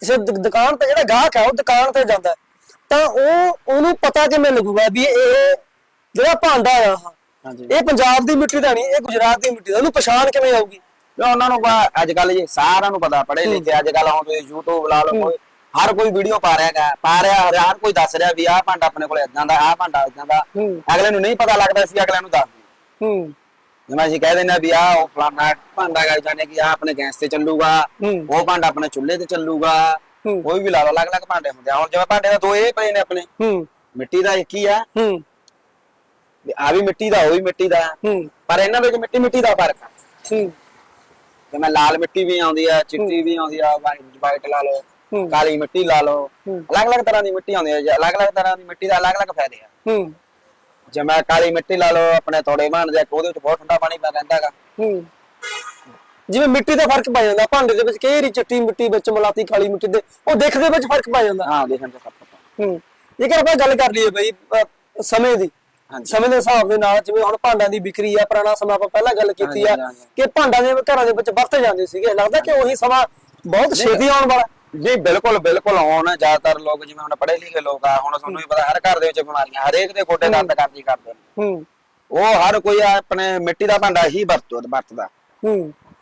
ਕਿਸੇ ਦੁ- ਦੁਕਾਨ ਤੇ ਜਿਹੜਾ ਗਾਹਕ ਹੈ ਉਹ ਦੁਕਾਨ ਤੇ ਜਾਂਦਾ ਹੈ, ਤਾਂ ਉਹ ਉਹਨੂੰ ਪਤਾ ਕਿਵੇਂ ਲੱਗੂਗਾ ਵੀ ਇਹ ਜਿਹੜਾ ਭਾਂਡਾ ਆ ਆਹ, ਹਾਂਜੀ। ਇਹ ਪੰਜਾਬ ਦੀ ਮਿੱਟੀ ਦਾ ਨਹੀਂ ਇਹ ਗੁਜਰਾਤ ਦੀ ਮਿੱਟੀ ਦਾ ਉਹਨੂੰ ਪਛਾਣ ਕਿਵੇਂ ਆਊਗੀ? ਵੀ ਉਹਨਾਂ ਨੂੰ ਅੱਜ ਕੱਲ ਜੀ ਸਾਰਿਆਂ ਨੂੰ ਪਤਾ ਪੜੇ ਲਿਖੇ ਅੱਜ ਕੱਲ ਹੁਣ ਤੁਸੀਂ YouTube ਲਾ ਲਓ ਕੋਈ ਹਰ ਕੋਈ ਵੀਡੀਓ ਪਾ ਰਿਹਾ ਗਾ ਪਾ ਰਿਹਾ ਹਰ- ਹਰ ਕੋਈ ਦੱਸ ਰਿਹਾ ਵੀ ਆਹ ਭਾਂਡਾ ਆਪਣੇ ਕੋਲ ਇਦਾਂ ਦਾ ਆਹ ਭਾਂਡਾ ਇਦਾਂ ਦਾ। ਹੂੰ। ਅਗਲੇ ਨੂੰ ਨਹੀਂ ਪਤਾ ਲੱਗਦਾ ਸੀ ਅਗਲੇ ਨੂੰ ਦੱਸ ਦਿੰਦੇ ਹੂੰ। ਜਿਵੇਂ ਅਸੀਂ ਕਹਿ ਦਿੰਦੇ ਆ ਵੀ ਆਹ ਉਹ ਫਲਾਣਾ ਭਾਂਡਾ ਗਾ ਜਾਨੇ ਕਿ ਆਹ ਆਪਣੇ ਗੈਸ ਤੇ ਚੱਲੂਗਾ। ਉਹ ਭਾਂਡਾ ਆਪਣੇ ਚੁੱਲ੍ਹੇ ਤੇ ਚੱਲੂਗਾ। ਕੋਈ ਵੀ ਲਾ ਲਓ ਅਲੱਗ ਅਲੱਗ ਭਾਂਡੇ ਹੁੰਦੇ ਆ। ਹੁਣ ਜਿਵੇਂ ਭਾਂਡੇ ਦਾ ਦੋ ਇਹ ਪਏ ਨੇ ਆਪਣੇ। ਮਿੱਟੀ ਦਾ ਇੱਕ ਹੀ ਆ। ਆ ਵੀ ਮਿੱਟੀ ਦਾ ਉਹ ਵੀ ਮਿੱਟੀ ਦਾ। ਪਰ ਇਹਨਾਂ ਵਿੱਚ ਮਿੱਟੀ ਮਿੱਟੀ ਦਾ ਫ਼ਰਕ ਆ। ਜਿਵੇਂ ਲਾਲ ਮਿੱਟੀ ਵੀ ਆਉਂਦੀ ਆ ਚਿੱਟੀ ਵੀ ਆਉਂਦੀ ਆ ਵਾਈਟ ਲਾ ਲਓ। ਕਾਲੀ ਮਿੱਟੀ ਲਾ ਲਓ। ਅਲੱਗ-ਅਲੱਗ ਤਰ੍ਹਾਂ ਦੀ ਮਿੱਟੀ ਆਉਂਦੀ ਜੀ ਅਲੱਗ-ਅਲੱਗ ਤਰ੍ਹਾਂ ਦੀ ਮਿੱਟੀ ਦਾ ਅਲੱਗ-ਅਲੱਗ ਫਾਇਦੇ ਆ। ਹੂੰ। ਜਿਵੇਂ ਕਾਲੀ ਮਿੱਟੀ ਲਾ ਲਓ ਆਪਣੇ ਥੋੜੇ ਬਣਦੇ ਆ ਉਹਦੇ ਵਿੱਚ ਬਹੁਤ ਠੰਡਾ ਪਾਣੀ ਪੈ ਜਾਂਦਾ ਹੈਗਾ। ਹੂੰ। ਜਿਵੇਂ ਮਿੱਟੀ ਦਾ ਫ਼ਰਕ ਪੈ ਜਾਂਦਾ ਭਾਂਡੇ ਦੇ ਵਿੱਚ ਵਾਰੀ ਚਿੱਟੀ ਮਿੱਟੀ ਵਿੱਚ ਮਲਾਤੀ ਕਾਲੀ ਮਿੱਟੀ ਦੇ ਉਹ ਦਿੱਖ ਦੇ ਵਿੱਚ ਫ਼ਰਕ ਪੈ ਜਾਂਦਾ। ਹਾਂ ਦੇਖਣ ਚ ਫ਼ਰਕ ਹੂੰ। ਜੇਕਰ ਆਪਾਂ ਗੱਲ ਕਰ ਲਈਏ ਬਈ ਅਹ, ਸਮੇਂ ਦੀ। ਸਮੇਂ ਦੇ ਹਿਸਾਬ ਦੇ ਨਾਲ ਜਿਵੇਂ ਹੁਣ ਭਾਂਡਿਆਂ ਦੀ ਵਿਕਰੀ ਆ ਪੁਰਾਣਾ ਸਮਾਂ ਆਪਾਂ ਪਹਿਲਾਂ ਗੱਲ ਕੀਤੀ ਆ ਹਾਂਜੀ, ਹਾਂਜੀ। ਕਿ ਭਾਂਡਾਂ ਦੇ ਘਰਾਂ ਦੇ ਵਿੱਚ ਵਰਤੇ ਜਾਂਦੇ ਸੀਗੇ। ਲੱਗਦਾ ਕਿ ਉਹੀ ਸਮਾਂ ਬਹੁਤ ਛੇਤੀ ਆਉਣ ਵਾਲਾ ਜੀ ਬਿਲਕੁਲ ਬਿਲਕੁਲ ਹੁਣ ਜ਼ਿਆਦਾਤਰ ਲੋਕ ਜਿਵੇਂ ਹੁਣ ਪੜ੍ਹੇ ਲਿਖੇ ਲੋਕ ਆ ਹੁਣ ਤੁਹਾਨੂੰ ਵੀ ਪਤਾ ਹਰ ਘਰ ਦੇ ਵਿੱਚ ਬਿਮਾਰੀਆਂ ਹਰੇਕ ਦੇ ਗੋਡੇ ਦਰਦ ਕਰਦੀ ਕਰਦੇ ਨੇ ਹੂੰ। ਉਹ ਹਰ ਕੋਈ ਆਪਣੇ ਮਿੱਟੀ ਦਾ ਭਾਂਡਾ ਹੀ ਵਰਤੋ ਵਰਤਦਾ। ਹੂੰ।